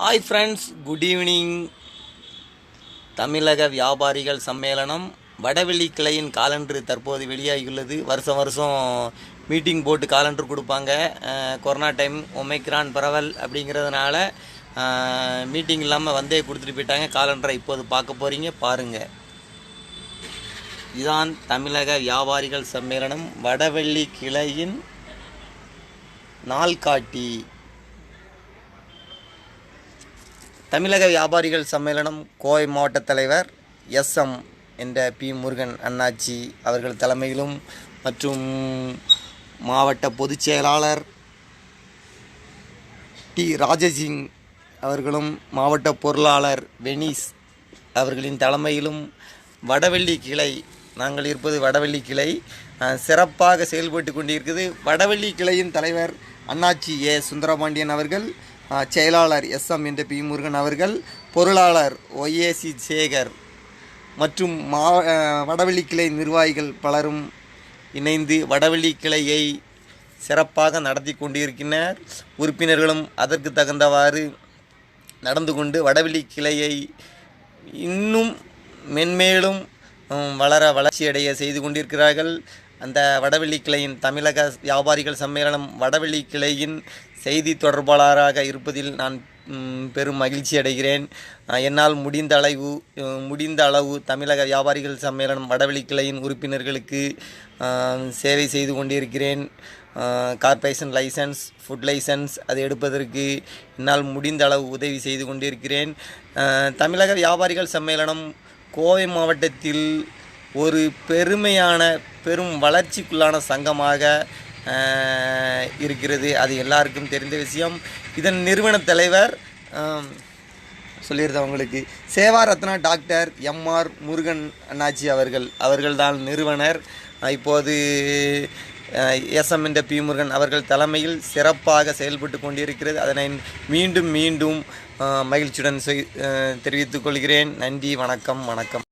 Hi friends good evening தமிழக வியாபாரிகள் சம்மேளனம் வடவெள்ளி கிளையின் காலண்டர் தற்போது வெளியாகியுள்ளது. வருஷம் வருஷம் மீட்டிங் போட்டு காலண்டர் கொடுப்பாங்க. கொரோனா டைம் ஒமைக்ரான் பரவல் அப்படிங்கிறதுனால மீட்டிங் இல்லாமல் வந்தே கொடுத்துட்டு போயிட்டாங்க. காலண்டரை இப்போது பார்க்க போகிறீங்க பாருங்கள் இதான் தமிழக வியாபாரிகள் சம்மேளனம் வடவெள்ளி கிளையின் நாள்காட்டி. தமிழக வியாபாரிகள் சம்மேளனம் கோவை மாவட்ட தலைவர் எஸ்எம் என்ற பி முருகன் அண்ணாச்சி அவர்கள் தலைமையிலும் மற்றும் மாவட்ட பொதுச் செயலாளர் டி ராஜசிங் அவர்களும் மாவட்ட பொருளாளர் வெனிஸ் அவர்களின் தலைமையிலும் வடவெள்ளி கிளை நாங்கள் இருப்பது வடவெள்ளி கிளை சிறப்பாக செயல்பட்டு கொண்டிருக்குது வடவெள்ளி கிளையின் தலைவர் அண்ணாச்சி ஏ. சுந்தரபாண்டியன் அவர்கள் செயலாளர் எஸ் எம் என்ற பி முருகன் அவர்கள் பொருளாளர் ஒய்ஏசி சேகர் மற்றும் மா வடவெளி கிளை நிர்வாகிகள் பலரும் இணைந்து வடவெளி கிளையை சிறப்பாக நடத்தி கொண்டிருக்கின்றனர். உறுப்பினர்களும் அதற்கு தகுந்தவாறு நடந்து கொண்டு வடவெளி கிளையை இன்னும் மென்மேலும் வளர வளர்ச்சியடைய செய்து கொண்டிருக்கிறார்கள். அந்த வடவெள்ளி கிளையின் தமிழக வியாபாரிகள் சம்மேளனம் வடவெள்ளி கிளையின் செய்தி தொடர்பாளராக இருப்பதில் நான் பெரும் மகிழ்ச்சி அடைகிறேன். என்னால் முடிந்த அளவு முடிந்த அளவு தமிழக வியாபாரிகள் சம்மேளனம் வடவெளி கிளையின் உறுப்பினர்களுக்கு சேவை செய்து கொண்டிருக்கிறேன். கார்ப்பரேஷன் லைசன்ஸ் ஃபுட் லைசன்ஸ் அதை எடுப்பதற்கு என்னால் முடிந்த அளவு உதவி செய்து கொண்டிருக்கிறேன். தமிழக வியாபாரிகள் சம்மேளனம் கோவை மாவட்டத்தில் ஒரு பெருமையான பெரும் வளர்ச்சிக்குள்ளான சங்கமாக இருக்கிறது. அது எல்லாருக்கும் தெரிந்த விஷயம். இதன் நிறுவன தலைவர் அஹ், சொல்லியிருந்தேன் உங்களுக்கு. சேவா ரத்னா டாக்டர் எம்ஆர் முருகன் அண்ணாச்சி அவர்கள். அவர்கள்தான் நிறுவனர். இப்போது எஸ்எம் என்ற பி முருகன் அவர்கள் தலைமையில் சிறப்பாக செயல்பட்டு கொண்டிருக்கிறது. அதனை மீண்டும் மீண்டும் மகிழ்ச்சியுடன் செய்- தெரிவித்துக் கொள்கிறேன். நன்றி வணக்கம் வணக்கம்.